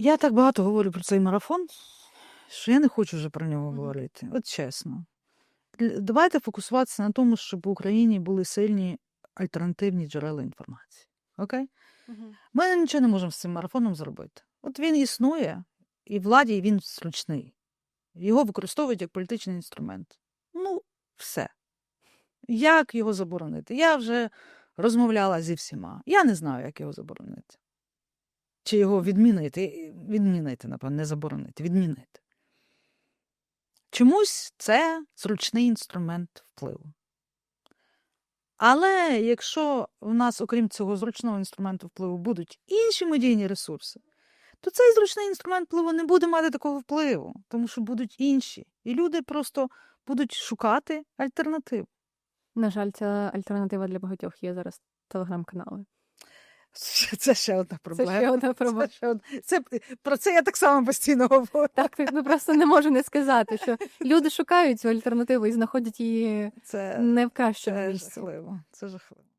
Я так багато говорю про цей марафон, що я не хочу вже про нього говорити. От чесно. Давайте фокусуватися на тому, щоб в Україні були сильні альтернативні джерела інформації. Окей? Ми нічого не можемо з цим марафоном зробити. От він існує, і владі він зручний. Його використовують як політичний інструмент. Ну, все. Як його заборонити? Я вже розмовляла зі всіма. Я не знаю, як його заборонити. Чи його відмінити? Відмінити, напевно, не заборонити, відмінити. Чомусь це зручний інструмент впливу. Але якщо в нас, окрім цього зручного інструменту впливу, будуть інші медійні ресурси, то цей зручний інструмент впливу не буде мати такого впливу, тому що будуть інші. І люди просто будуть шукати альтернативу. На жаль, ця альтернатива для багатьох є зараз телеграм-канали. Це- Це ще одна Це проблема. ще одна Це проблема. ще од- це, про це я так само постійно говорю. Так, так, ну просто не можу не сказати, що люди шукають цю альтернативу і знаходять її Це, не в кращому це місці. жахливо. Це жахливо.